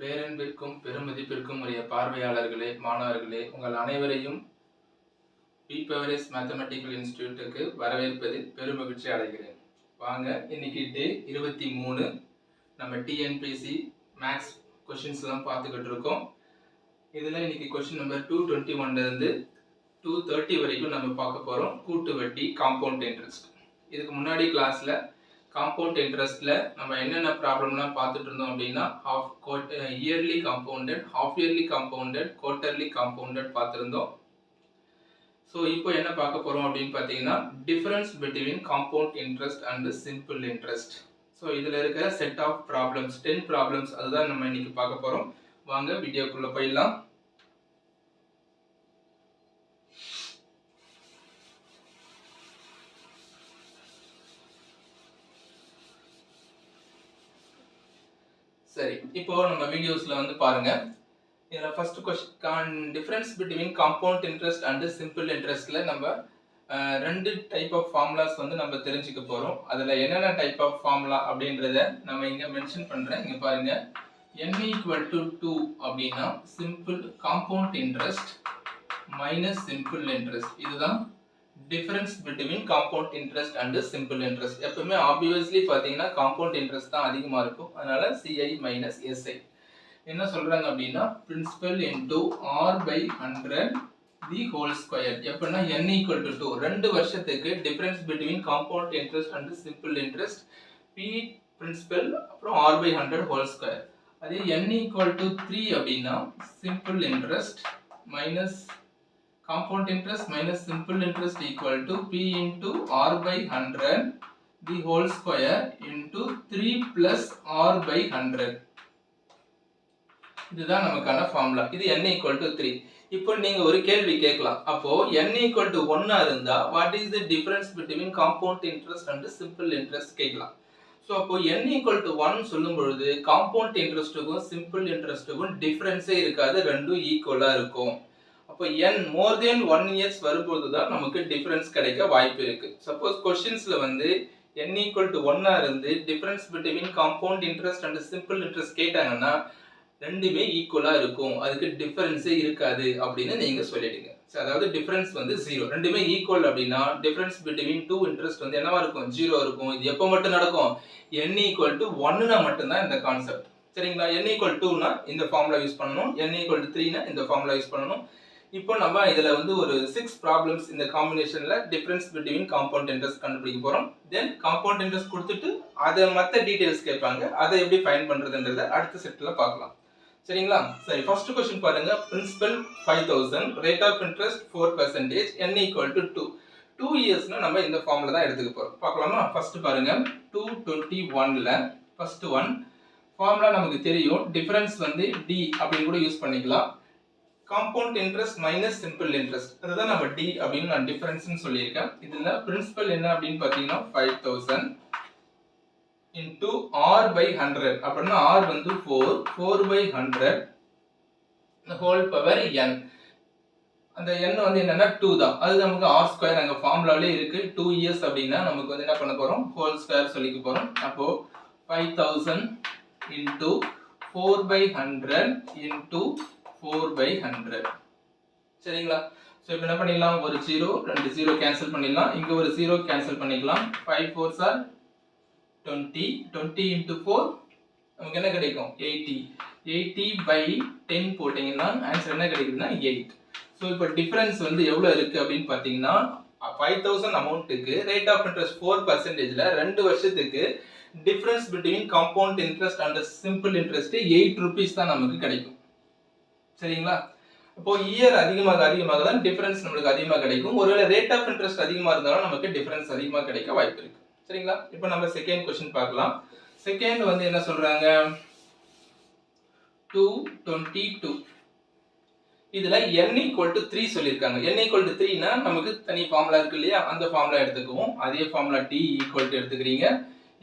பேரன்பிற்கும் பெருமதிப்பிற்கும் உரிய பார்வையாளர்களே மாணவர்களே உங்கள் அனைவரையும் பிபவரேஸ் மேத்தமெட்டிக்கல் இன்ஸ்டியூட்டுக்கு வரவேற்பதில் பெருமகிழ்ச்சி அடைகிறேன். வாங்க இன்னைக்கு டே இருபத்தி மூணு. நம்ம டிஎன்பிசி மேக்ஸ் கொஷின்ஸ்லாம் பார்த்துக்கிட்டு இருக்கோம். இதில் இன்னைக்கு கொஷின் நம்பர் டூ டுவெண்ட்டி ஒன்லேருந்து டூ தேர்ட்டி வரைக்கும் நம்ம பார்க்க போகிறோம் கூட்டு வட்டி காம்பவுண்ட் இன்ட்ரெஸ்ட் இதுக்கு முன்னாடி கிளாஸில் காம்பவுண்ட் இன்ட்ரெஸ்ட்டில் நம்ம என்னென்ன ப்ராப்ளம்லாம் பார்த்துட்டு இருந்தோம் அப்படின்னா half code yearly compounded half yearly compounded quarterly compounded பார்த்துருந்தோம். ஸோ இப்போ என்ன பார்க்க போகிறோம் அப்படின்னு பார்த்தீங்கன்னா difference between compound interest and simple interest so இதில் இருக்கிற set of problems ten problems அதுதான் நம்ம இன்னைக்கு பார்க்க போகிறோம் வாங்க வீடியோக்குள்ளே போயிடலாம். சரி இப்போ நம்ம வீடியோஸ்ல வந்து பாருங்க. இதில் first question difference between compound interest and simple இன்ட்ரெஸ்ட்ல நம்ம ரெண்டு டைப் ஆஃப் ஃபார்முலாஸ் வந்து நம்ம தெரிஞ்சுக்க போகிறோம் அதில் என்னென்ன டைப் ஆஃப் ஃபார்முலா அப்படின்றத நம்ம இங்கே மென்ஷன் பண்ணுறேன் இங்கே பாருங்க. என் ஈக்குவல் டு டூ அப்படின்னா simple compound interest minus simple interest இதுதான் difference between compound interest and simple interest எப்பவுமே ஆப்வியஸ்லி பார்த்தீங்கன்னா காம்பவுண்ட் இன்ட்ரெஸ்ட் தான் அதிகமாக இருக்கும். அதனால சிஐ மைனஸ் எஸ்ஐ என்ன சொல்கிறாங்க அப்படின்னா principal into r by hundred the whole square எப்படின்னா என் ஈக்குவல் டு டூ ரெண்டு வருஷத்துக்கு difference between compound interest and simple interest p principal அப்புறம் r by hundred whole square அதே என் ஈக்குவல் டு த்ரீ அப்படின்னா simple interest minus compound interest minus simple interest equal to p into r by 100 the whole square into 3 plus r by 100 இதுதான் நமக்கான formula இது n equal to 3 இப்போ நீங்க ஒரு கேள்வி கேட்கலாம் அப்போ n equal to 1 இருந்தா what is the difference between compound interest and simple interest கேட்கலாம் ஸோ அப்போ n equal to 1 சொல்லும் பொழுது காம்பவுண்ட் இன்ட்ரெஸ்ட்டுக்கும் சிம்பிள் இன்ட்ரெஸ்ட்டுக்கும் டிஃப்ரென்ஸே இருக்காது ரெண்டும் ஈக்குவலா இருக்கும் அப்போ என் மோர் தென் ஒன் இயர்ஸ் வரும்போது தான் நமக்கு டிஃப்ரென்ஸ் கிடைக்க வாய்ப்பு இருக்கு. சப்போஸ் கொஸ்டின்ஸ்ல வந்து என் ஈக்குவல் டு ஒன்னா இருந்து difference between compound interest and simple interest கேட்டாங்கன்னா ரெண்டுமே ஈக்குவலா இருக்கும். அதுக்கு டிஃபரன்ஸே இருக்காது அப்படின்னு நீங்க சொல்லிடுங்க அதாவது டிஃபரன்ஸ் வந்து ஜீரோ ரெண்டுமே ஈக்குவல் அப்படின்னா டிஃபரன்ஸ் பிட்வீன் டூ இன்ட்ரெஸ்ட் வந்து என்னவா இருக்கும்? ஜீரோ இருக்கும். இது எப்போ மட்டும் நடக்கும்? என் ஈக்குவல் டு ஒன்னுனா மட்டும்தான் இந்த கான்செப்ட் சரிங்களா? என் ஈக்குவல் டூனா இந்த ஃபார்முலா யூஸ் பண்ணணும். என் ஈக்குவல் டு த்ரீனா இந்த ஃபார்முலா யூஸ் பண்ணணும். இப்போ நம்ம இதில் வந்து ஒரு சிக்ஸ் ப்ராப்ளம்ஸ் இந்த காம்பினேஷனில் டிஃப்ரென்ஸ் பிட்வீன் காம்பவுண்ட் இன்ட்ரெஸ்ட் கண்டுபிடிக்க போகிறோம் தென் காம்பவுண்ட் இன்ட்ரெஸ்ட் கொடுத்துட்டு அதை மற்ற டீட்டெயில்ஸ் கேட்பாங்க. அதை எப்படி ஃபைன் பண்ணுறதுன்றத அடுத்த செட்டில் பார்க்கலாம். சரிங்களா? சரி ஃபர்ஸ்ட் கொஸ்டின் பாருங்க. Principal five thousand rate of interest four percentage n equal to two two இயர்ஸ்னா நம்ம இந்த ஃபார்மில் தான் எடுத்துக்க போகிறோம் பார்க்கலாமா? ஃபர்ஸ்ட் பாருங்க. டூ டுவெண்ட்டி ஒன்ல ஃபர்ஸ்ட் ஒன் ஃபார்முலா நமக்கு தெரியும். டிஃபரன்ஸ் வந்து டி அப்படின்னு கூட யூஸ் பண்ணிக்கலாம். Compound interest minus simple interest அதுதான் நம்ம டி அப்படின்னு நான் டிஃபரன்ஸ்னு சொல்லியிருக்கேன். இதில் பிரின்சிபல் என்ன அப்படின்னு பார்த்தீங்கன்னா five thousand into r by hundred அப்படின்னா ஆர் வந்து four four by hundred whole power n அந்த எண் வந்து என்னன்னா டூ தான். அது நமக்கு ஆர் ஸ்கொயர் அங்கே ஃபார்முலாலே இருக்கு. டூ இயர்ஸ் அப்படின்னா நமக்கு வந்து என்ன பண்ண போகிறோம் ஹோல் ஸ்கொயர் சொல்லிக்க போகிறோம் அப்போ five thousand into four by hundred into four by hundred சரிங்களா? ஸோ இப்போ என்ன பண்ணிடலாம்? ஒரு ஜீரோ ரெண்டு ஜீரோ கேன்சல் பண்ணிடலாம். இங்கே ஒரு ஜீரோ கேன்சல் பண்ணிக்கலாம். Five four are twenty twenty into four நமக்கு என்ன கிடைக்கும்? எயிட்டி எயிட்டி பை டென் போட்டிங்கன்னா ஆன்சர் என்ன கிடைக்குதுன்னா எயிட் ஸோ இப்போ டிஃப்ரென்ஸ் வந்து எவ்வளோ இருக்குது அப்படின்னு பார்த்தீங்கன்னா ஃபைவ் தௌசண்ட் அமௌண்ட்டுக்கு ரேட் ஆஃப் இன்ட்ரெஸ்ட் ஃபோர் பர்சன்டேஜில் ரெண்டு வருஷத்துக்கு difference between compound interest and simple interest eight rupees தான் நமக்கு கிடைக்கும். சரிங்களா? இப்போ இயர் அதிகமாக அதிகமாக தான் டிஃபரன்ஸ் நம்மளுக்கு அதிகமாக கிடைக்கும். ஒருவேளை ரேட் ஆஃப் இன்ட்ரெஸ்ட் அதிகமாக இருந்தாலும் நமக்கு டிஃபரன்ஸ் அதிகமாக கிடைக்க வாய்ப்பு இருக்கு. சரிங்களா? இப்போ நம்ம செகண்ட் கொஸ்டின் பார்க்கலாம். செகண்ட் வந்து என்ன சொல்றாங்க? டூ டுவெண்ட்டி டூ இதுல என் ஈக்குவல் டு த்ரீ சொல்லியிருக்காங்க. என் ஈக்குவல் டு த்ரீனா நமக்கு தனி ஃபார்முலா இருக்கு இல்லையா? அந்த ஃபார்முலா எடுத்துக்குவோம். அதே ஃபார்முலா டி ஈக்குவல் டு எடுத்துக்கிறீங்க.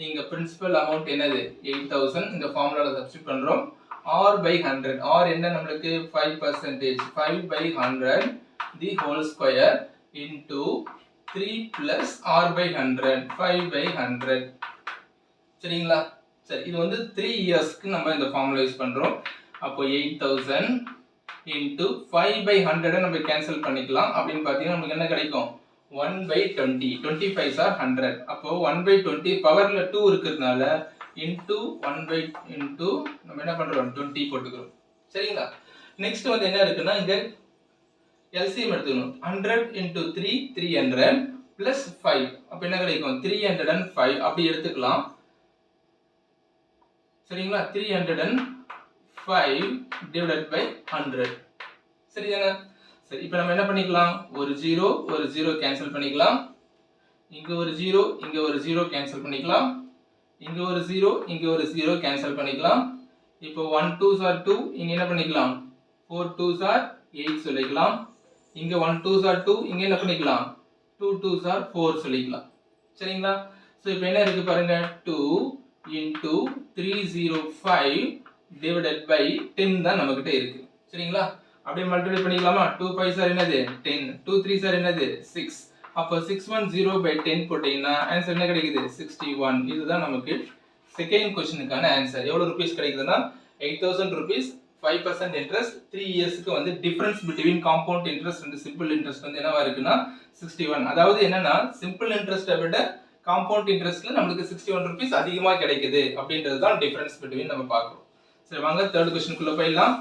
நீங்க பிரின்சிபல் அமௌண்ட் என்னது? எயிட் தௌசண்ட் இந்த ஃபார்முலாவில் சப்ஸ்டிட் பண்றோம். ஆர் பை ஹண்ட்ரட் ஆர் என்ன நம்மளுக்கு? Five percentage five by hundred the whole square into three plus r by hundred five by hundred சரிங்களா? சரி இது வந்து த்ரீ இயர்ஸ்க்கு நம்ம இந்த ஃபார்முலா யூஸ் பண்ணுறோம் அப்போ eight thousand into five by ஹண்ட்ரடை நம்ம கேன்சல் பண்ணிக்கலாம். அப்படின்னு பார்த்தீங்கன்னா நமக்கு என்ன கிடைக்கும்? One by twenty twenty five are hundred அப்போ ஒன் பை டுவெண்ட்டி பவரில் டூ இருக்கிறதுனால இன்டூ ஒன் பை இன்டூ நம்ம என்ன பண்ணுறோம் டுவெண்ட்டி போட்டுக்கிறோம். சரிங்களா? நெக்ஸ்ட் வந்து என்ன இருக்குன்னா இங்கே எல்சிஎம் எடுத்துக்கணும். Hundred into three three hundred plus five அப்போ என்ன கிடைக்கும்? த்ரீ ஹண்ட்ரட் அண்ட் ஃபைவ் அப்படி எடுத்துக்கலாம். சரிங்களா? Three hundred and five divided by hundred சரிதானே? சரி இப்போ நம்ம என்ன பண்ணிக்கலாம்? ஒரு ஜீரோ ஒரு ஜீரோ கேன்சல் பண்ணிக்கலாம். இங்கே ஒரு ஜீரோ இங்கே ஒரு ஜீரோ கேன்சல் பண்ணிக்கலாம். இங்கே ஒரு ஜீரோ இங்கே ஒரு ஜீரோ கேன்சல் பண்ணிக்கலாம். இப்போ ஒன் டூ சார் டூ இங்கே என்ன பண்ணிக்கலாம்? ஃபோர் டூ சார் எயிட் சொல்லிக்கலாம். இங்கே ஒன் டூ சார் டூ இங்கே என்ன பண்ணிக்கலாம்? டூ டூ சார் ஃபோர் சொல்லிக்கலாம். சரிங்களா? ஸோ இப்போ என்ன இருக்குது பாருங்கள் two into three zero five divided by ten தான் நம்மக்கிட்ட இருக்குது சரிங்களா? அப்படியே மல்டிப்ளை பண்ணிக்கலாமா? டூ ஃபைவ் சார் என்னது? டென் டூ த்ரீ சார் என்னது? சிக்ஸ் அப்போ six one zero by ten போட்டிங்கன்னா ஆன்சர் என்ன கிடைக்குது? சிக்ஸ்டி ஒன் இதுதான் நமக்கு செகண்ட் கொஸ்டினுக்கான ஆன்சர் எவ்வளோ ருபீஸ் கிடைக்குதுன்னா? Eight thousand rupees five percent interest three இயர்ஸ்க்கு வந்து difference between compound interest and simple interest வந்து என்னவா இருக்குன்னா சிக்ஸ்டி ஒன் அதாவது என்னன்னா சிம்பிள் இன்ட்ரெஸ்ட்டை விட காம்பவுண்ட் இன்ட்ரெஸ்ட்ல நம்மளுக்கு சிக்ஸ்டி ஒன் ருபீஸ் அதிகமாக கிடைக்குது அப்படின்றது தான் டிஃபரன்ஸ் பிட்வீன் நம்ம பார்க்குறோம். சரி வாங்க தேர்ட் கொஸ்டினுக்குள்ள போயிடலாம்.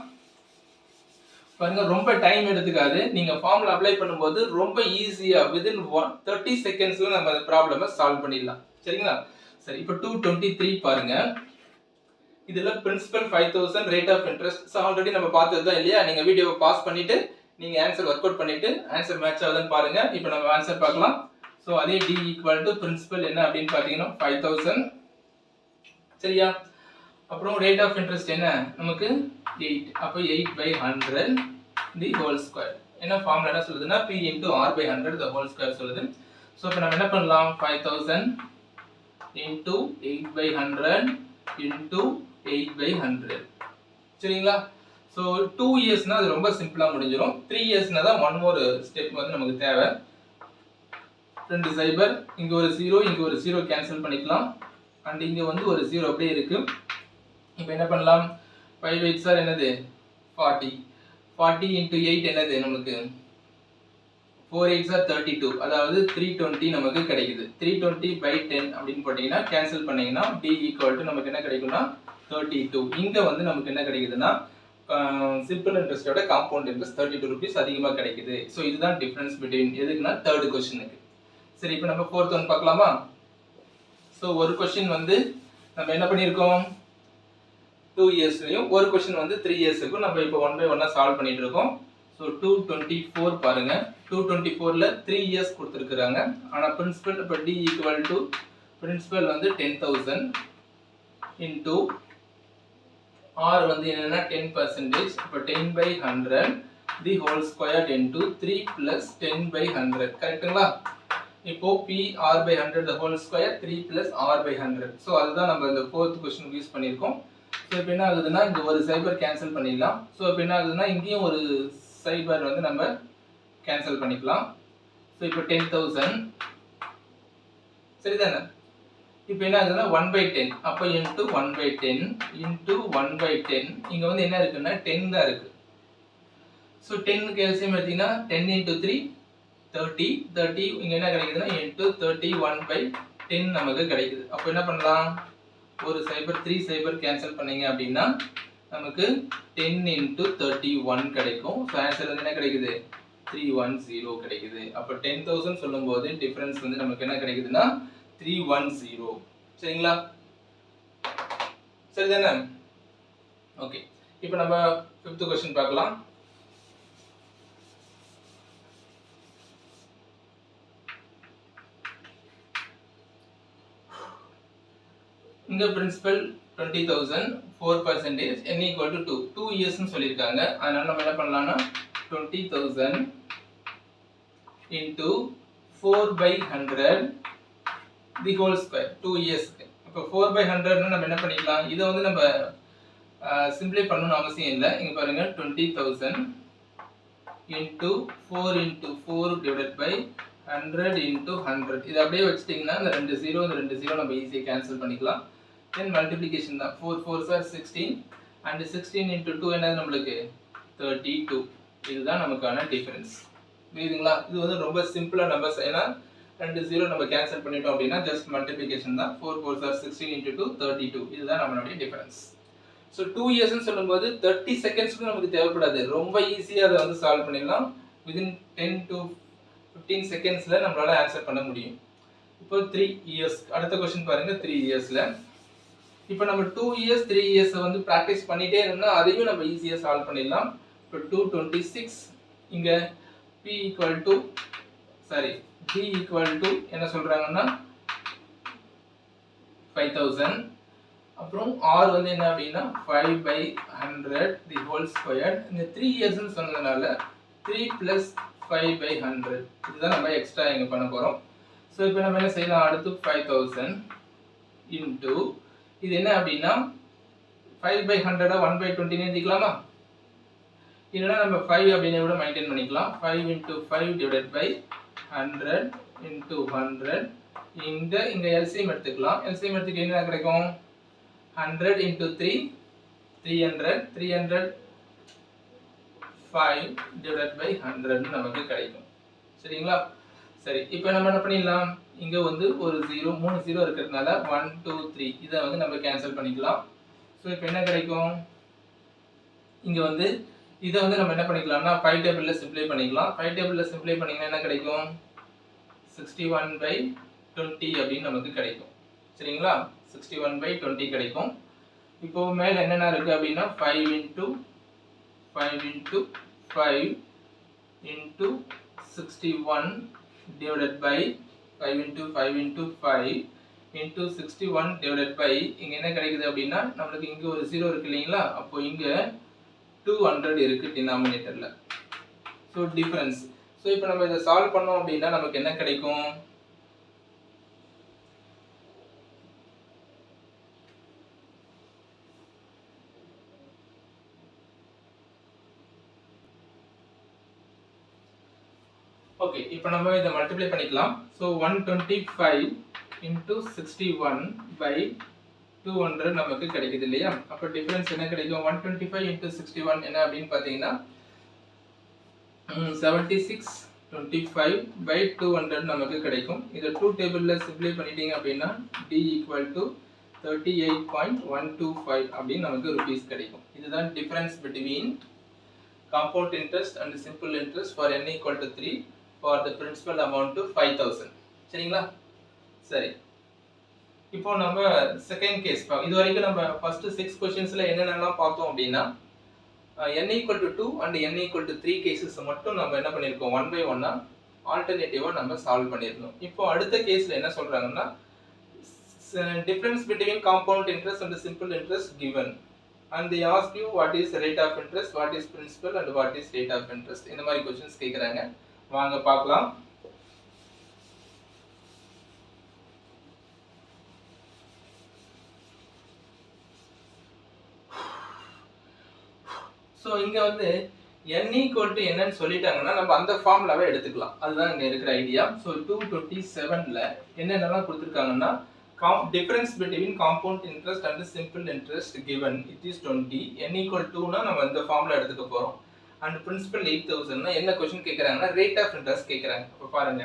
பாருங்க ரொம்ப டைம் எடுத்துக்காது. நீங்க ஃபார்ம்ல அப்ளை பண்ணும்போது ரொம்ப ஈஸியா வித்தின் ஒன் தேர்ட்டி செகண்ட்ஸ்ல நம்ம அந்த ப்ராப்ளமை சால்வ் பண்ணிடலாம். சரிங்களா? சரி இப்போ டூ டுவெண்ட்டி த்ரீ பாருங்க. இதுல principal five thousand rate of interest already நம்ம பார்த்தது தான் இல்லையா? நீங்க வீடியோவை பாஸ் பண்ணிட்டு நீங்க ஆன்சர் ஒர்க் அவுட் பண்ணிட்டு ஆன்சர் மேட்ச் ஆகுதுன்னு பாருங்க. இப்போ நம்ம ஆன்சர் பார்க்கலாம். ஸோ அதே டி ஈக்குவல் டு பிரின்சிபல் என்ன அப்படின்னு பார்த்தீங்கன்னா ஃபைவ் தௌசண்ட் சரியா? அப்புறம் ரேட் ஆஃப் இன்ட்ரெஸ்ட் என்ன? நமக்கு எயிட் அப்போ eight by hundred the whole square என்ன ஃபார்ம்ல என்ன சொல்லுதுன்னா p into r by hundred the whole square சொல்லுது. ஸோ இப்போ நம்ம என்ன பண்ணலாம்? Five thousand into eight by hundred into eight by hundred சரிங்களா? ஸோ டூ இயர்ஸ்னால் அது ரொம்ப சிம்பிளாக முடிஞ்சிடும் த்ரீ இயர்ஸ்னால் தான் ஒன் ஒரு ஸ்டெப் வந்து நமக்கு தேவை. ரெண்டு சைபர் இங்கே ஒரு ஜீரோ இங்கே ஒரு ஜீரோ கேன்சல் பண்ணிக்கலாம். அண்ட் இங்கே வந்து ஒரு ஜீரோ அப்படியே இருக்குது இப்போ என்ன பண்ணலாம்? ஃபைவ் எயிட் சார் என்னது? ஃபார்ட்டி ஃபார்ட்டி இன்ட்டு எயிட் என்னது நமக்கு four eight sir thirty two அதாவது த்ரீ டுவெண்ட்டி நமக்கு கிடைக்குது. த்ரீ டுவெண்ட்டி பை டென் அப்படின்னு போட்டிங்கன்னா கேன்சல் பண்ணிங்கன்னா டி ஈக்குவல் டு நமக்கு என்ன கிடைக்கும்னா தேர்ட்டி டூ இங்கே வந்து நமக்கு என்ன கிடைக்குதுன்னா simple இன்ட்ரெஸ்டோட compound interest thirty two rupees அதிகமாக கிடைக்குது. ஸோ இதுதான் டிஃப்ரென்ஸ் பிட்வீன் எதுக்குன்னா தேர்ட் கொஸ்டினுக்கு சரி இப்போ நம்ம ஃபோர்த் ஒன் பார்க்கலாமா? ஸோ ஒரு கொஷின் வந்து நம்ம என்ன பண்ணியிருக்கோம்? டூ இயர்ஸ்லையும் ஒரு கொஷின் வந்து த்ரீ இயர்ஸுக்கும் நம்ம இப்போ ஒன் பை ஒன்னாக சால்வ் பண்ணிட்டு இருக்கோம். ஸோ டூ டுவெண்ட்டி ஃபோர் பாருங்க. டூ டுவெண்ட்டி ஃபோரில் த்ரீ இயர்ஸ் கொடுத்துருக்குறாங்க. ஆனால் பிரின்சிபல் இப்போ டி ஈக்குவல் டு பிரின்சிபல் வந்து டென் தௌசண்ட் இன்டூ ஆர் வந்து என்னென்னா டென் பர்சன்டேஜ் இப்போ ten by hundred the whole square into three plus ten by hundred கரெக்டுங்களா இப்போ p r by hundred the whole square three plus r by hundred so அதுதான் நம்ம இந்த fourth question use பண்ணியிருக்கோம். So இப்போ என்ன ஆகுதுன்னா இங்கே ஒரு சைபர் கேன்சல் பண்ணிடலாம். ஸோ இப்போ என்ன ஆகுதுன்னா இங்கேயும் ஒரு சைபர் வந்து நம்ம கேன்சல் பண்ணிக்கலாம். ஸோ இப்போ டென் தௌசண்ட் சரிதானே? இப்போ என்ன ஆகுதுன்னா ஒன் பை டென் அப்போ into one by ten into one by ten இங்கே வந்து என்ன இருக்குன்னா டென் தான் இருக்கு. ஸோ டென்னுக்கு எல்சியம் எடுத்தீங்கன்னா ten into three thirty thirty இங்கே என்ன கிடைக்குதுன்னா into thirty one by ten நமக்கு கிடைக்குது. அப்போ என்ன பண்ணலாம்? ஒரு சைபர் த்ரீ சைபர் கேன்சல் பண்ணீங்க அப்படின்னா நமக்கு டென் இன்ட்டு தேர்ட்டி ஒன் கிடைக்கும். ஸோ ஆன்சர் வந்து என்ன கிடைக்குது? த்ரீ ஒன் ஜீரோ கிடைக்குது. அப்போ டென் தௌசண்ட் சொல்லும்போது டிஃப்ரென்ஸ் வந்து நமக்கு என்ன கிடைக்குதுன்னா த்ரீ ஒன் ஜீரோ சரிங்களா? சரி தானே ஓகே இப்போ நம்ம ஃபிஃப்த் கொஸ்டின் பார்க்கலாம். இங்கே principal twenty thousand four percentage n equal to two two இயர்ஸ்னு சொல்லியிருக்காங்க. அதனால நம்ம என்ன பண்ணலாம்னா twenty thousand into four by hundred the whole square two இயர்ஸ்க்கு இப்போ ஃபோர் பை ஹண்ட்ரட்னு நம்ம என்ன பண்ணிக்கலாம்? இதை வந்து நம்ம சிம்பிளை பண்ணணும்னு அவசியம் இல்லை. இங்கே பாருங்க twenty thousand into four into four divide by hundred into hundred இது அப்படியே வச்சுட்டிங்கன்னா இந்த ரெண்டு ஜீரோ இந்த ரெண்டு ஜீரோ நம்ம ஈஸியாக கேன்சல் பண்ணிக்கலாம். தென் மல்டிப்ளிகேஷன் தான். Four four are sixteen and sixteen into two என்னது நம்மளுக்கு? தேர்ட்டி டூ இதுதான் நமக்கான டிஃபரன்ஸ் புரியுதுங்களா? இது வந்து ரொம்ப சிம்பிளாக நம்பர்ஸ் ஏன்னா ரெண்டு ஜீரோ நம்ம கேன்சல் பண்ணிட்டோம் அப்படின்னா ஜஸ்ட் மல்டிபிகேஷன் தான். Four four are sixteen into two thirty two இதுதான் நம்மளுடைய டிஃபரன்ஸ் ஸோ டூ இயர்ஸ்னு சொல்லும்போது தேர்ட்டி செகண்ட்ஸ்க்கு நமக்கு தேவைப்படாது. ரொம்ப ஈஸியாக அதை வந்து சால்வ் பண்ணிடலாம். விதின் டென் டு ஃபிஃப்டீன் செகண்ட்ஸில் நம்மளால் ஆன்சர் பண்ண முடியும். இப்போ த்ரீ இயர்ஸ் அடுத்த கொஸ்டின் பாருங்க. த்ரீ இயர்ஸில் இப்போ நம்ம டூ இயர்ஸ் த்ரீ இயர்ஸை வந்து ப்ராக்டிஸ் பண்ணிகிட்டே இருந்தோம்னா அதையும் நம்ம ஈஸியாக சால்வ் பண்ணிடலாம். இப்போ டூ டுவெண்ட்டி சிக்ஸ் இங்கே p equal to sorry D equal to என்ன சொல்கிறாங்கன்னா ஃபைவ் தௌசண்ட் அப்புறம் ஆர் வந்து என்ன அப்படின்னா five by hundred the whole square இந்த த்ரீ இயர்ஸ்னு சொன்னதுனால three plus five by hundred இதுதான் நம்ம எக்ஸ்ட்ரா இங்கே பண்ண போகிறோம் ஸோ இப்போ நம்ம என்ன செய்யலாம்? அடுத்து ஃபைவ் தௌசண்ட் இன்ட்டு இது என்ன அப்படின்னா ஃபைவ் பை ஹண்ட்ரடா ஒன் பை டுவெண்ட்டின்னு எழுதிக்கலாமா? இல்லைன்னா நம்ம ஃபைவ் அப்படின்னு கூட மெயின்டைன் பண்ணிக்கலாம். Five into five divide by hundred into hundred இந்த இங்கே எல்சிஎம் எடுத்துக்கலாம். எல்சிஎம் எடுத்துக்க என்ன கிடைக்கும்? Hundred into three three hundred three hundred five divide by ஹண்ட்ரட்னு நமக்கு கிடைக்கும். சரிங்களா? சரி இப்போ நம்ம என்ன பண்ணிடலாம்? இங்கே வந்து ஒரு ஜீரோ மூணு ஜீரோ இருக்கிறதுனால ஒன் டூ த்ரீ இதை வந்து நம்ம கேன்சல் பண்ணிக்கலாம். ஸோ இப்போ என்ன கிடைக்கும்? இங்கே வந்து இதை வந்து நம்ம என்ன பண்ணிக்கலாம்னா ஃபைவ் டேபிளில் சிம்ப்ளை பண்ணிக்கலாம். ஃபைவ் டேபிளில் சிம்ப்ளை பண்ணிங்கன்னா என்ன கிடைக்கும்? சிக்ஸ்டி ஒன் பை டுவெண்ட்டி அப்படின்னு நமக்கு கிடைக்கும். சரிங்களா? சிக்ஸ்டி ஒன் பை டுவெண்ட்டி கிடைக்கும். இப்போ மேலே என்னென்ன இருக்குது அப்படின்னா five into five into five into sixty one divided five 5 into 5 into 5 into 61 divided by இங்கே என்ன கிடைக்குது அப்படின்னா நம்மளுக்கு இங்கே ஒரு ஜீரோ இருக்குது இல்லைங்களா? அப்போ இங்க 200 இருக்கு டினாமினேட்டர்ல ஸோ டிஃபரன்ஸ் ஸோ இப்போ நம்ம இதை சால்வ் பண்ணோம் அப்படின்னா நமக்கு என்ன கிடைக்கும்? ஓகே இப்போ நம்ம இதை மல்டிப்ளை பண்ணிக்கலாம். So one twenty five into sixty one by two hundred நமக்கு கிடைக்குது இல்லையா? அப்போ டிஃப்ரென்ஸ் என்ன கிடைக்கும்? One twenty five into sixty one என்ன அப்படின்னு பார்த்தீங்கன்னா seventy six twenty five by two hundred நமக்கு கிடைக்கும். இதை டூ டேபிளில் சிப்ளை பண்ணிட்டீங்க அப்படின்னா D equal to thirty eight point one two five அப்படின்னு நமக்கு ருபீஸ் கிடைக்கும். இதுதான் difference between compound interest and simple interest for n equal to three for the principal amount to five thousand சரிங்களா? சரி. இப்போ நம்ம செகண்ட் கேஸ் இது வரைக்கும் நம்ம ஃபர்ஸ்ட் சிக்ஸ் கொஸ்டின்ஸ்ல என்னென்னலாம் பார்த்தோம் அப்படின்னா n equal to two and n equal to three cases மட்டும் நம்ம என்ன பண்ணியிருக்கோம் ஒன் பை ஒன்னா ஆல்டர்னேட்டிவாக நம்ம சால்வ் பண்ணியிருந்தோம் இப்போ அடுத்த கேஸில் என்ன சொல்கிறாங்கன்னா difference between compound interest and simple interest given and the ask you what is rate of interest what is principal and what is rate of interest இந்த மாதிரி கொஸ்டின்ஸ் கேட்குறாங்க வாங்க பார்க்கலாம். ஸோ இங்கே வந்து என் ஈக்குவல் டு என்னன்னு சொல்லிட்டாங்கன்னா நம்ம அந்த ஃபார்ம்லவே எடுத்துக்கலாம். அதுதான் இங்கே இருக்கிற ஐடியா ஸோ டூ டுவெண்ட்டி செவன்ல என்னென்னலாம் கொடுத்துருக்காங்கன்னா com difference between compound interest and simple interest given it is twenty n equal டூனா நம்ம இந்த ஃபார்முலா எடுத்துக்க போகிறோம் அண்ட் பிரின்சிபல் எயிட் தௌசண்ட்னா என்ன கொஸ்டின் கேட்குறாங்கன்னா ரேட் ஆஃப் இன்ட்ரெஸ்ட் கேட்குறாங்க இப்போ பாருங்க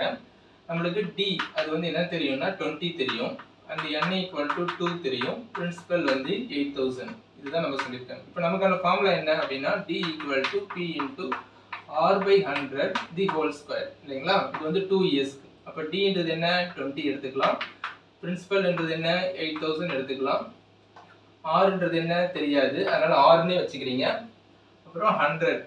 நம்மளுக்கு டி அது வந்து என்ன தெரியும்னா டுவெண்ட்டி தெரியும். And n equal to two தெரியும். பிரின்சிபல் வந்து எயிட் தௌசண்ட் இதுதான் நம்ம சொல்லியிருக்கேன் இப்போ நமக்கான ஃபார்முலா என்ன அப்படின்னா D equal to p into r by hundred the whole square இல்லைங்களா? இது வந்து டூ இயர்ஸ்க்கு அப்போ டின்றது என்ன? டுவெண்ட்டி எடுத்துக்கலாம். பிரின்சிபல்ன்றது என்ன? எயிட் தௌசண்ட் எடுத்துக்கலாம். ஆறுன்றது என்ன? தெரியாது. அதனால் ஆறுனே வச்சுக்கிறீங்க. அப்புறம் ஹண்ட்ரட்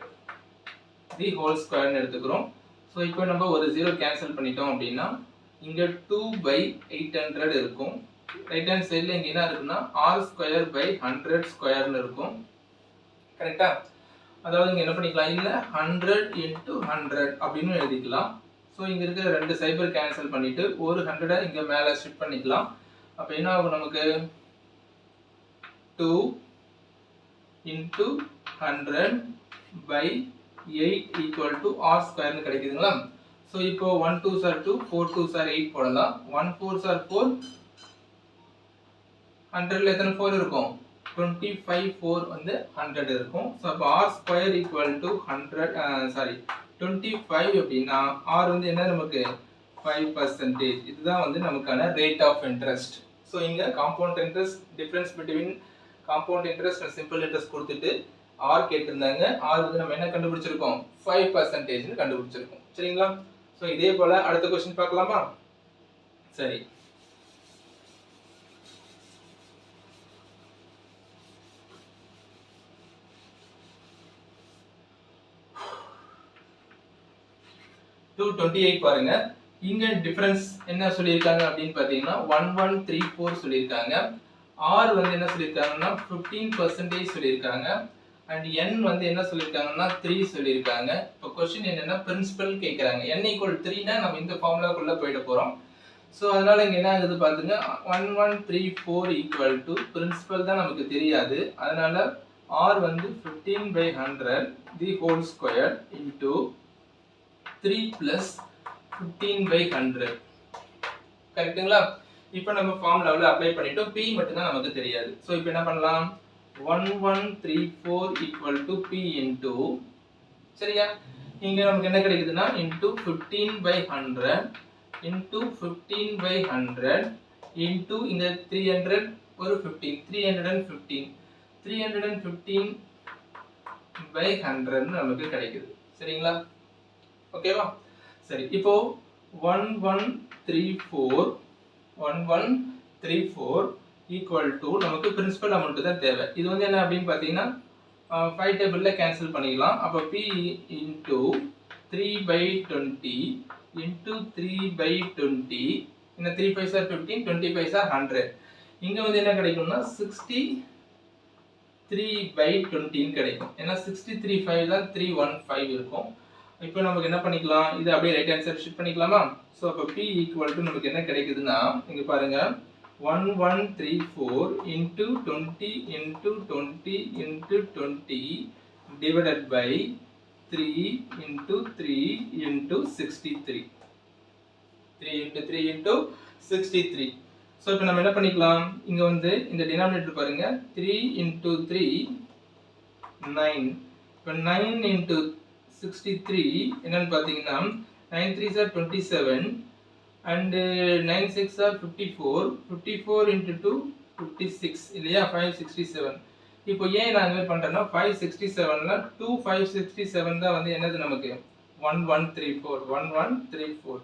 தி ஹோல் ஸ்கொயர்னு எடுத்துக்கிறோம். ஸோ இப்போ நம்ம ஒரு ஜீரோ கேன்சல் பண்ணிட்டோம் அப்படின்னா இங்கே டூ பை எயிட் ஹண்ட்ரட் இருக்கும். ரைட் ஹேண்ட் சைடில் இங்கே என்ன இருக்குன்னா ஆர் ஸ்கொயர் பை ஹண்ட்ரட் ஸ்கொயர்னு இருக்கும். கரெக்டாக அதாவது இங்கே என்ன பண்ணிக்கலாம்? இல்லை ஹண்ட்ரட் இன்ட்டு ஹண்ட்ரட் அப்படின்னு எழுதிக்கலாம். ஸோ இங்கே இருக்கிற ரெண்டு சைபர் கேன்சல் பண்ணிவிட்டு ஒரு ஹண்ட்ரடை இங்கே மேலே ஷிஃப்ட் பண்ணிக்கலாம். அப்போ என்ன ஆகும் நமக்கு? Two into hundred by eight equal to r ஸ்கொயர்னு கிடைக்குதுங்களா? ஸோ இப்போ one two are two four two are eight போடலாம். ஒன் ஃபோர் சார் ஃபோர் ஹண்ட்ரட்ல எத்தனை ஃபோர் இருக்கும்? டுவெண்ட்டி ஃபைவ் ஃபோர் வந்து ஹண்ட்ரட் இருக்கும். ஸோ அப்போ r square equal to hundred sorry twenty five அப்படின்னா ஆர் வந்து என்ன நமக்கு? ஃபைவ் பர்சன்டேஜ் இதுதான் வந்து நமக்கான ரேட் ஆஃப் இன்ட்ரெஸ்ட் ஸோ இங்கே compound interest difference between compound interest and simple interest கொடுத்துட்டு ஆர் கேட்டிருந்தாங்க. ஆர் வந்து நம்ம என்ன கண்டுபிடிச்சிருக்கோம்? ஃபைவ் பர்சன்டேஜ்னு கண்டுபிடிச்சிருக்கோம். சரிங்களா? ஸோ இதே போல் அடுத்த கொஸ்டின் பார்க்கலாமா? சரி. டூ டுவெண்ட்டி எயிட் பாருங்க. இங்க டிஃபரன்ஸ் என்ன சொல்லியிருக்காங்க அப்படின்னு பார்த்தீங்கன்னா ஒன் ஒன் த்ரீ ஃபோர் சொல்லியிருக்காங்க. ஆர் வந்து என்ன சொல்லியிருக்காங்கன்னா ஃபிஃப்டீன் பர்சன்டேஜ் சொல்லியிருக்காங்க. அண்ட் என் வந்து என்ன சொல்லியிருக்காங்கன்னா த்ரீ சொல்லியிருக்காங்க இப்போ கொஸ்டின் என்னென்னா பிரின்சிபல் கேட்குறாங்க என் ஈக்குவல் த்ரீனா நம்ம இந்த ஃபார்முலாக்குள்ளே போயிட போகிறோம் ஸோ அதனால் இங்கே என்ன ஆகுது பார்த்துங்க one one three four equal to principal தான் நமக்கு தெரியாது. அதனால் ஆர் வந்து fifteen by hundred the whole square into three plus fifteen by hundred கரெக்டுங்களா இப்போ நம்ம ஃபார்முலாவில் அப்ளை பண்ணிட்டோம். பி மட்டும்தான் நமக்கு தெரியாது. ஸோ இப்போ என்ன பண்ணலாம்? One one three four equal to P into சரியா? இங்கே நமக்கு என்ன கிடைக்குதுன்னா into fifteen by hundred into fifteen by hundred into இந்த த்ரீ ஹண்ட்ரட் ஒரு fifteen three hundred and fifteen three hundred and fifteen by ஹண்ட்ரட்னு நமக்கு கிடைக்குது. சரிங்களா? ஓகேவா சரி இப்போ one one three four one one three four equal to நமக்கு principal amount தான் தேவை. இது வந்து என்ன அப்படின்னு பார்த்தீங்கன்னா ஃபைவ் டேபிளில் கேன்சல் பண்ணிக்கலாம். அப்போ P into three by twenty into three by twenty இந்த three five are fifteen twenty five are hundred இங்கே வந்து என்ன கிடைக்கும்னா சிக்ஸ்டி த்ரீ பை டுவெண்ட்டின்னு கிடைக்கும். ஏன்னா சிக்ஸ்டி த்ரீ ஃபைவ் தான் த்ரீ ஒன் ஃபைவ் இருக்கும். இப்போ நமக்கு என்ன பண்ணிக்கலாம்? இது அப்படியே ரைட் ஆன்சர் ஷிஃப்ட் பண்ணிக்கலாமா? ஸோ அப்போ பி ஈக்குவல் டு நமக்கு என்ன கிடைக்குதுன்னா இங்கே பாருங்கள் one one three four into twenty into twenty into twenty divided by three into three into sixty three three into three into sixty three so இப்போ நம்ம என்ன பண்ணிக்கலாம்? இங்கே வந்து இந்த டினாமினேட்டர் பாருங்க. த்ரீ இன்ட்டு த்ரீ நைன் இப்போ நைன் இன்ட்டு சிக்ஸ்டி த்ரீ என்னன்னு பார்த்தீங்கன்னா nine three are twenty seven and nine six are fifty four fifty four into two fifty six இல்லையா? ஃபைவ் சிக்ஸ்டி செவன் இப்போ ஏன் நான் என்ன பண்ணுறேன்னா ஃபைவ் சிக்ஸ்டி செவனில் டூ ஃபைவ் சிக்ஸ்டி செவன் தான் வந்து என்னது நமக்கு? One one three four one one three four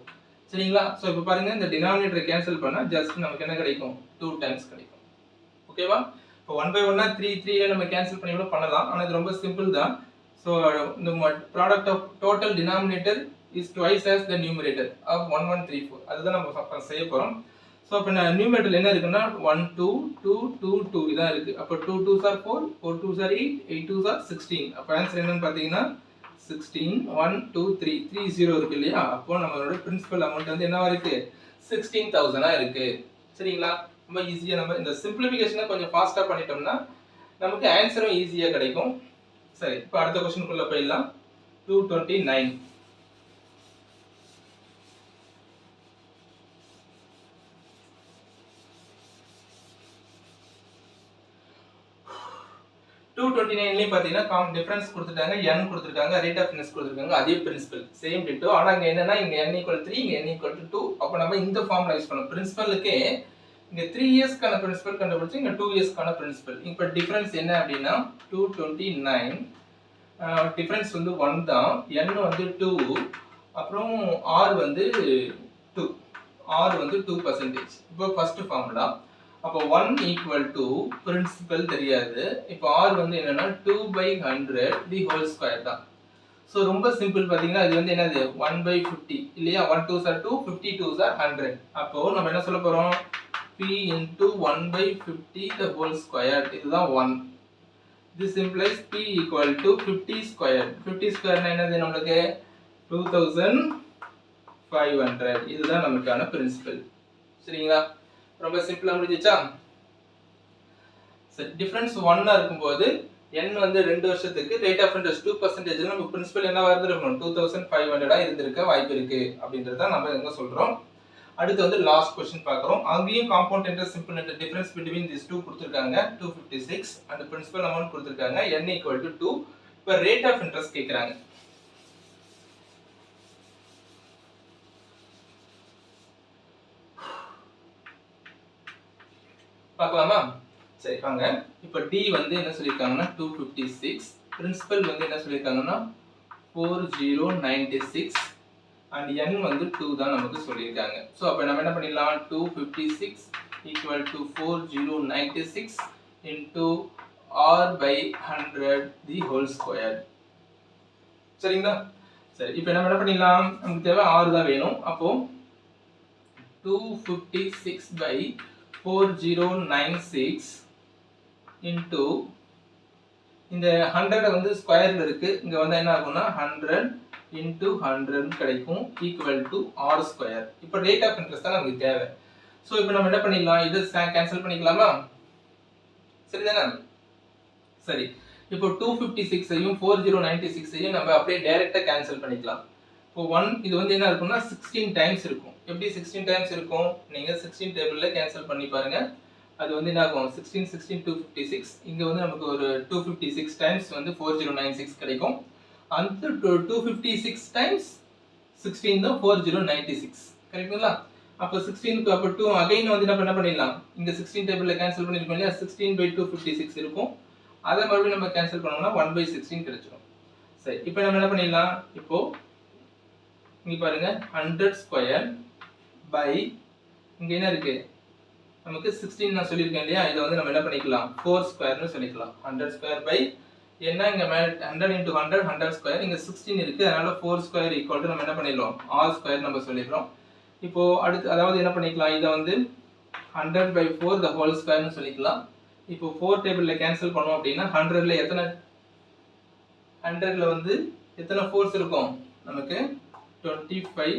சரிங்களா? ஸோ இப்போ பாருங்க இந்த டினாமினேட்டரை கேன்சல் பண்ணால் ஜஸ்ட் நமக்கு என்ன கிடைக்கும்? டூ டைம்ஸ் கிடைக்கும். ஓகேவா இப்போ ஒன் பை ஒன்னா த்ரீ த்ரீயே நம்ம கேன்சல் பண்ணி கூட பண்ணலாம். ஆனால் இது ரொம்ப சிம்பிள் தான். ஸோ இந்த product of total denominator is twice as the numerator of one one three four அதுதான் நம்ம ச- செய்ய போகிறோம் ஸோ அப்போ நான் நியூமரேட்டர் என்ன இருக்குன்னா one two two two two இதான் இருக்குது அப்போ two two are four four two are eight eight two are sixteen அப்போ ஆன்சர் என்னன்னு பார்த்தீங்கன்னா sixteen one two three three zero இருக்கு இல்லையா? அப்போ நம்மளோட பிரின்சிபல் அமௌண்ட் வந்து என்னவா இருக்கு? சிக்ஸ்டீன் தௌசண்டாக இருக்கு. சரிங்களா? ரொம்ப ஈஸியாக நம்ம இந்த சிம்பிளிஃபிகேஷனை கொஞ்சம் ஃபாஸ்ட்டாக பண்ணிட்டோம்னா நமக்கு ஆன்சரும் ஈஸியாக கிடைக்கும். சரி இப்போ அடுத்த கொஸ்டினுக்குள்ள போயிடலாம். டூ டுவெண்ட்டி நைன் டுவெண்ட்டி நைன்லேயும் பார்த்தீங்கன்னா காம் டிஃபரன்ஸ் கொடுத்துட்டாங்க என் கொடுத்துருக்காங்க ரேட் ஆஃப் இன்ட்ரெஸ்ட் கொடுத்துருக்காங்க அதே பிரின்சிபல் சேம் டிட்டோ ஆனால் இங்கே என்னன்னா இங்கே என் ஈக்குவல் த்ரீ இங்கே என் ஈக்குவல் டூ அப்போ நம்ம இந்த ஃபார்முலா யூஸ் பண்ணோம் பிரின்சிபலுக்கே இங்கே த்ரீ இயர்ஸ்க்கான பிரின்சிபல் கண்டுபிடிச்சு இங்கே டூ இயர்ஸ்க்கான பிரின்சிபல் இப்போ டிஃபரன்ஸ் என்ன அப்படின்னா டூ டுவெண்ட்டி நைன் டிஃபரன்ஸ் வந்து ஒன் தான். என் வந்து டூ அப்புறம் ஆர் வந்து டூ ஆர் வந்து டூ பர்சன்டேஜ் இப்போ ஃபர்ஸ்ட் ஃபார்முலா அப்போ ஒன் ஈக்குவல் டு பிரின்சிபல் தெரியாது. இப்போ ஆர் வந்து என்னன்னா two by hundred the whole square தான். ஸோ ரொம்ப சிம்பிள் பார்த்தீங்கன்னா இது வந்து என்னது? ஒன் பை ஃபிஃப்டி இல்லையா? One two are two fifty two are hundred அப்போ நம்ம என்ன சொல்ல போகிறோம் P into one by fifty the whole square இதுதான் one this implies P equal to fifty square fifty ஸ்கொயர்னா என்னது நம்மளுக்கு? டூ தௌசண்ட் ஃபைவ் ஹண்ட்ரட் இதுதான் நமக்கான பிரின்சிபல் சரிங்களா? ரொம்ப சிம்பிளாக முடிஞ்சிச்சா? சரி டிஃபரன்ஸ் ஒன்னா இருக்கும்போது என் வந்து ரெண்டு வருஷத்துக்கு rate of interest two percentage நம்ம பிரின்சிபல் என்ன இருந்திருக்கணும் டூ தௌசண்ட் ஃபைவ் ஹண்ட்ரடாக இருந்திருக்க வாய்ப்பு இருக்கு அப்படின்றத நம்ம எங்கே சொல்கிறோம் அடுத்து வந்து லாஸ்ட் கொஸ்டின் பார்க்குறோம். அங்கேயும் compound interest simple interest difference between this two கொடுத்துருக்காங்க. Two fifty six and principal amount கொடுத்துருக்காங்க. என் ஈக்குவல் டு டூ இப்போ ரேட் ஆஃப் இன்ட்ரெஸ்ட் கேட்குறாங்க பார்க்கலாமா சரி வாங்க இப்போ டி வந்து என்ன சொல்லியிருக்காங்கன்னா டூ ஃபிஃப்டி சிக்ஸ் பிரின்சிபல் வந்து என்ன சொல்லியிருக்காங்கன்னா four zero ninety six and N வந்து டூ தான் நமக்கு சொல்லியிருக்காங்க ஸோ அப்போ நம்ம என்ன பண்ணிடலாம்? Two fifty six equal to four zero ninety six into R by hundred the whole square சரிங்களா? சரி இப்போ நம்ம என்ன பண்ணிடலாம்? நமக்கு தேவை ஆறு தான் வேணும். அப்போ two fifty six by four zero nine six into இந்த ஹண்ட்ரட் வந்து ஸ்கொயரில் இருக்கு. இங்கே வந்து என்ன ஆகும்னா ஹண்ட்ரட் இன்டூ ஹண்ட்ரட் கிடைக்கும். ஈக்குவல் டு ஆர் ஸ்கொயர் இப்போ ரேட் ஆஃப் இன்ட்ரெஸ்ட் தான் நமக்கு தேவை. ஸோ இப்போ நம்ம என்ன பண்ணிடலாம்? இது கேன்சல் பண்ணிக்கலாமா? சரிதானே? சரி. இப்போ டூ ஃபிஃப்டி சிக்ஸையும் ஃபோர் ஜீரோ நைன்டி சிக்ஸையும் நம்ம அப்படியே டைரெக்டாக கேன்சல் பண்ணிக்கலாம். இப்போ ஒன் இது வந்து என்ன இருக்கும்னா சிக்ஸ்டீன் டைம்ஸ் இருக்கும். எப்படி சிக்ஸ்டீன் டைம்ஸ் இருக்கும்? நீங்கள் சிக்ஸ்டீன் டேபிளில் கேன்சல் பண்ணி பாருங்கள் அது வந்து என்ன ஆகும் sixteen sixteen two fifty six இங்கே வந்து நமக்கு ஒரு டூ ஃபிஃப்டி சிக்ஸ் டைம்ஸ் வந்து ஃபோர் ஜீரோ நைன் சிக்ஸ் கிடைக்கும். அந்த two fifty six times sixteen தான் ஃபோர் ஜீரோ நைன்டி சிக்ஸ் கரெக்டுங்களா அப்போ சிக்ஸ்டீனுக்கு அப்போ டூ அகைன் வந்து நம்ம என்ன பண்ணிடலாம்? இந்த சிக்ஸ்டீன் டேபிளில் கேன்சல் பண்ணியிருக்கோம் இல்லையா? Sixteen by two fifty six இருக்கும். அதை மறுபடியும் நம்ம கேன்சல் பண்ணோம்னா ஒன் பை சிக்ஸ்டீன் கிடைச்சிடும் சரி இப்போ நம்ம என்ன பண்ணிடலாம்? இப்போ இங்கே பாருங்க ஹண்ட்ரட் ஸ்கொயர் பை இங்கே என்ன இருக்குது நமக்கு சிக்ஸ்டீன் நான் சொல்லியிருக்கேன் இல்லையா? இதை வந்து நம்ம என்ன பண்ணிக்கலாம்? ஃபோர் ஸ்கொயர்னு சொல்லிக்கலாம். ஹண்ட்ரட் ஸ்கொயர் பை என்ன இங்கே மேலே hundred into hundred hundred square இங்கே சிக்ஸ்டீன் இருக்குது அதனால் ஃபோர் ஸ்கொயர் ஈக்குவல் டு நம்ம என்ன பண்ணிடலாம்? ஆர் ஸ்கொயர் நம்ம சொல்லிடுறோம். இப்போது அடுத்து அதாவது என்ன பண்ணிக்கலாம்? இதை வந்து hundred by four the whole ஸ்கொயர்னு சொல்லிக்கலாம். இப்போ ஃபோர் டேபிளில் கேன்சல் பண்ணோம் அப்படின்னா ஹண்ட்ரடில் எத்தனை? ஹண்ட்ரடில் வந்து எத்தனை ஃபோர்ஸ் இருக்கும்? நமக்கு டுவெண்ட்டி ஃபைவ்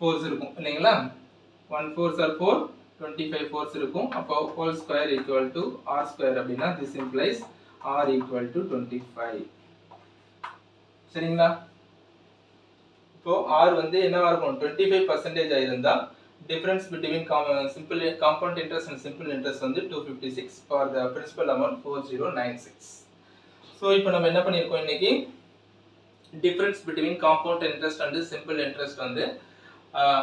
ஃபோர்ஸ் இருக்கும். இல்லைங்களா? One fours are four twenty five fours இருக்கும். அப்போ whole square equal to R square அப்படின்னா this implies R equal to twenty five சரிங்களா? இப்போ ஆர் வந்து என்னவா இருக்கும்? டுவெண்ட்டி ஃபைவ் பர்சன்டேஜ் ஆயிருந்தா difference between simple compound interest and simple interest வந்து two fifty six for the principal amount four zero nine six so இப்போ நம்ம என்ன பண்ணியிருக்கோம் இன்னைக்கு? Difference between compound interest and simple interest வந்து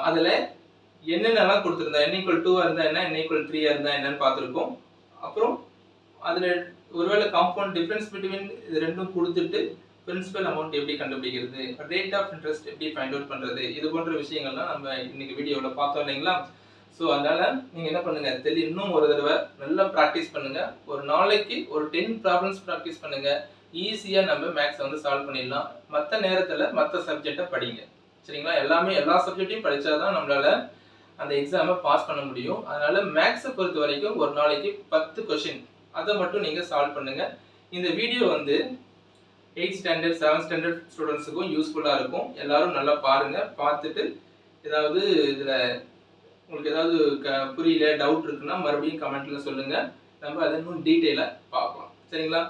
அதில் என்னென்னலாம் கொடுத்துருந்தா n ஈக்குவல் டூவாக இருந்தால் என்ன n ஈக்குவல் த்ரீயாக இருந்தால் என்னன்னு பார்த்துருக்கோம். அப்புறம் அதில் ஒருவேளை காம்பவுண்ட் டிஃப்ரென்ஸ் பிட்வீன் இது ரெண்டும் கொடுத்துட்டு பிரின்சிபல் அமௌண்ட் எப்படி கண்டுபிடிக்கிறது ரேட் ஆஃப் இன்ட்ரெஸ்ட் எப்படி ஃபைண்ட் அவுட் பண்ணுறது இது போன்ற விஷயங்கள்லாம் நம்ம இன்னைக்கு வீடியோவில் பார்த்தோம் இல்லைங்களா? ஸோ அதனால நீங்கள் என்ன பண்ணுங்க தெளி இன்னும் ஒரு தடவை நல்லா ப்ராக்டிஸ் பண்ணுங்க. ஒரு நாளைக்கு ஒரு டென் ப்ராப்ளம்ஸ் ப்ராக்டிஸ் பண்ணுங்க. ஈஸியாக நம்ம மேக்ஸை வந்து சால்வ் பண்ணிடலாம். மற்ற நேரத்தில் மற்ற சப்ஜெக்டை படிங்க. சரிங்களா? எல்லாமே எல்லா சப்ஜெக்டையும் படிச்சாதான் நம்மளால அந்த எக்ஸாமை பாஸ் பண்ண முடியும். அதனால் மேக்ஸை பொறுத்த வரைக்கும் ஒரு நாளைக்கு பத்து கொஷின் அதை மட்டும் நீங்கள் சால்வ் பண்ணுங்கள் இந்த வீடியோ வந்து எயிட் ஸ்டாண்டர்ட் செவன்த் ஸ்டாண்டர்ட் ஸ்டூடெண்ட்ஸுக்கும் யூஸ்ஃபுல்லாக இருக்கும். எல்லாரும் நல்லா பாருங்க. பார்த்துட்டு ஏதாவது இதில் உங்களுக்கு ஏதாவது க புரியல டவுட் இருக்குன்னா மறுபடியும் கமெண்ட்டில் சொல்லுங்கள் நம்ம அதை இன்னும் டீட்டெயிலாக பார்க்கலாம். சரிங்களா?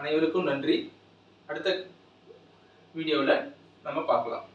அனைவருக்கும் நன்றி. அடுத்த வீடியோவில் நம்ம பார்க்கலாம்.